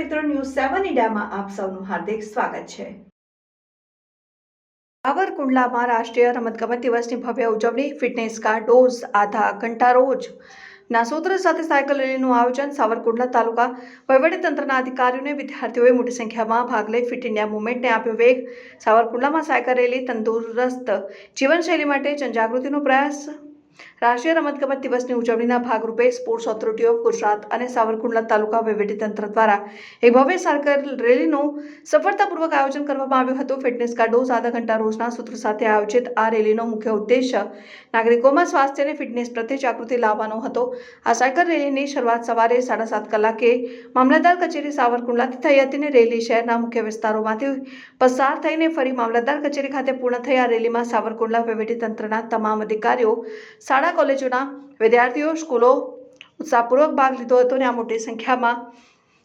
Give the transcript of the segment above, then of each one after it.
સેવન ઇન્ડિયામાં આપ સૌનું હાર્દિક સ્વાગત છે. સાવરકુંડલામાં રાષ્ટ્રીય રમતગમત દિવસની ભવ્ય ઉજવણી, ફિટનેસ કા ડોઝ, આધા ઘંટા રોજ. ના સૂત્ર સાથે સાયકલ રેલીનું આયોજન સાવરકુંડલા તાલુકા વહીવટીતંત્રના અધિકારીઓને વિદ્યાર્થીઓએ મોટી સંખ્યામાં ભાગ લઈ ફિટ ઇન્ડિયા મુવમેન્ટને આપ્યો વેગ. સાવરકુંડલામાં સાયકલ રેલી તંદુરસ્ત જીવનશૈલી માટે જનજાગૃતિનો પ્રયાસ રાષ્ટ્રીય રમતગમત દિવસની ઉજવણીના ભાગરૂપે સ્પોર્ટ્સ ઓથોરિટી ઓફ ગુજરાત અને સાવરકુંડલા તાલુકા વહીવટીતંત્ર દ્વારા એક ભવ્ય સાયકલ રેલીનું સફળતાપૂર્વક આયોજન કરવામાં આવ્યું હતું. ફિટનેસ કા ડોઝ આધા ઘંટા રોજના સૂત્ર સાથે આયોજિત આ રેલીનો મુખ્ય ઉદ્દેશ્ય નાગરિકોમાં સ્વાસ્થ્ય અને ફિટનેસ પ્રત્યે જાગૃતિ લાવવાનો હતો. આ સાયકલ રેલીની શરૂઆત સવારે સાડા સાત કલાકે મામલતદાર કચેરી સાવરકુંડલાથી થઈ હતી અને રેલી શહેરના મુખ્ય વિસ્તારોમાંથી પસાર થઈને ફરી મામલતદાર કચેરી ખાતે પૂર્ણ થઈ આ રેલીમાં સાવરકુંડલા વહીવટીતંત્રના તમામ અધિકારીઓ શાળા કોલેજોના વિદ્યાર્થીઓ સ્કૂલો ઉત્સાહપૂર્વક ભાગ લીધો હતો અને આ મોટી સંખ્યામાં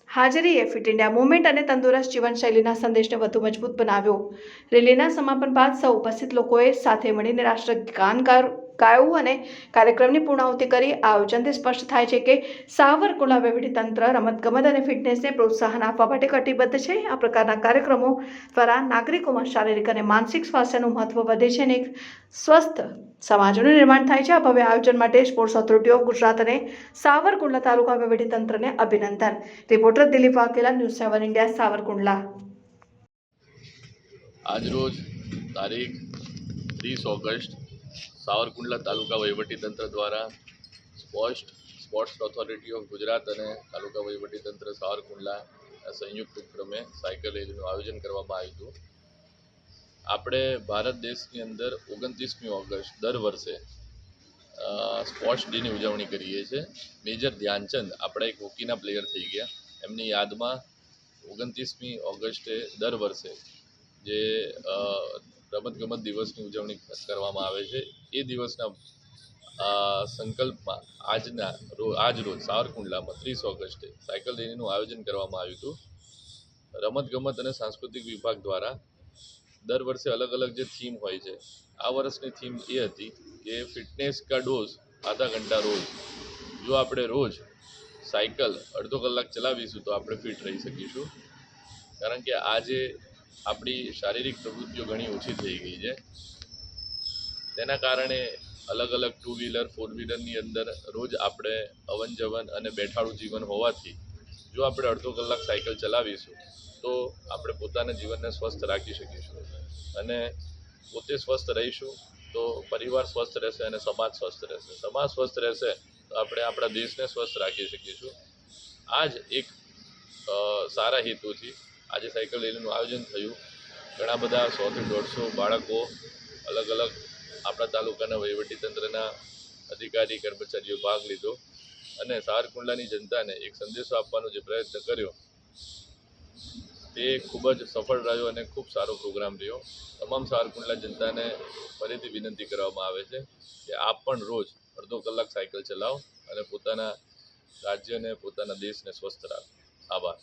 હાજરીએ ફિટ ઇન્ડિયા મુવમેન્ટ અને તંદુરસ્ત જીવનશૈલીના સંદેશને વધુ મજબૂત બનાવ્યો. રેલીના સમાપન બાદ સૌ ઉપસ્થિત લોકોએ સાથે મળીને રાષ્ટ્રગાન ગાયું અને કાર્યક્રમની પૂર્ણાહુતિ કરી. આયોજનથી સ્પષ્ટ થાય છે કે સાવરકુંડલા વહીવટીતંત્ર રમતગમત અને ફિટનેસને પ્રોત્સાહન આપવા માટે કટિબદ્ધ છે. આ પ્રકારના કાર્યક્રમો દ્વારા નાગરિકોમાં શારીરિક અને માનસિક સ્વાસ્થ્યનું મહત્વ વધે છે અને એક સ્વસ્થ સમાજનું નિર્માણ થાય છે. આ ભવ્ય આયોજન માટે સ્પોર્ટ્સ ઓથોરિટી ઓફ ગુજરાત અને સાવરકુંડલા તાલુકા વહીવટીતંત્રને અભિનંદન. Reporter Dilip Vaghela, news seven India, Savarkundla. આજરોજ તારીખ ત્રીસ ઓગસ્ટ સાવરકુંડલા તાલુકા વહીવટીતંત્ર દ્વારા સ્પોસ્ટ સ્પોર્ટ્સ ઓથોરિટી ઓફ ગુજરાત અને તાલુકા વહીવટીતંત્ર સાવરકુંડલા સંયુક્ત ઉપક્રમે સાયકલ રેલીનું આયોજન કરવામાં આવ્યું હતું. આપણે ભારત દેશની અંદર ઓગણત્રીસમી ઓગસ્ટ દર વર્ષે સ્પોર્ટ્સ ડેની ઉજવણી કરીએ છીએ. મેજર ધ્યાનચંદ આપણા એક હોકીના પ્લેયર થઈ ગયા. એમની યાદમાં ઓગણત્રીસમી ઓગસ્ટે દર વર્ષે જે રમતગમત દિવસની ઉજવણી કરવામાં આવે છે. એ દિવસના સંકલ્પમાં આજના રોજ આજ રોજ સાવરકુંડલામાં ત્રીસ ઓગસ્ટે સાયકલ રેલીનું આયોજન કરવામાં આવ્યું હતું. રમતગમત અને સાંસ્કૃતિક વિભાગ દ્વારા દર વર્ષે અલગ અલગ જે થીમ હોય છે, આ વર્ષની થીમ એ હતી કે ફિટનેસ કા ડોઝ આધા ઘંટા રોજ. જો આપણે રોજ સાયકલ અડધો કલાક ચલાવીશું તો આપણે ફિટ રહી શકીશું. કારણ કે આજે આપણી શારીરિક પ્રવૃત્તિઓ ઘણી ઓછી થઈ ગઈ છે. તેના કારણે અલગ અલગ ટુ વ્હીલર ફોર વ્હીલરની અંદર રોજ આપણે અવન જવન અને બેઠાડું જીવન હોવાથી જો આપણે અડધો કલાક સાયકલ ચલાવીશું, તો આપણે પોતાના જીવનને સ્વસ્થ રાખી શકીશું. અને પોતે સ્વસ્થ રહીશું, તો પરિવાર સ્વસ્થ રહેશે અને સમાજ સ્વસ્થ રહેશે. સમાજ સ્વસ્થ રહેશે, તો આપણે આપણા દેશને સ્વસ્થ રાખી શકીશું. આ જ એક સારા હેતુથી આજે સાયકલ રેલીનું આયોજન થયું. ઘણા બધા સોથી દોઢસો બાળકો, અલગ અલગ આપણા તાલુકાના વહીવટીતંત્રના અધિકારી, કર્મચારીઓ ભાગ લીધો અને સારકુંડલાની જનતાને એક સંદેશો આપવાનો જે પ્રયત્ન કર્યો તે ખૂબ જ સફળ રહ્યો અને ખૂબ સારો પ્રોગ્રામ રહ્યો. તમામ સારકુંડલા જનતાને ફરીથી વિનંતી કરવામાં આવે છે કે આપ પણ રોજ અડધો કલાક સાયકલ ચલાવો અને પોતાના રાજ્યને, પોતાના દેશને સ્વસ્થ રાખો. આભાર.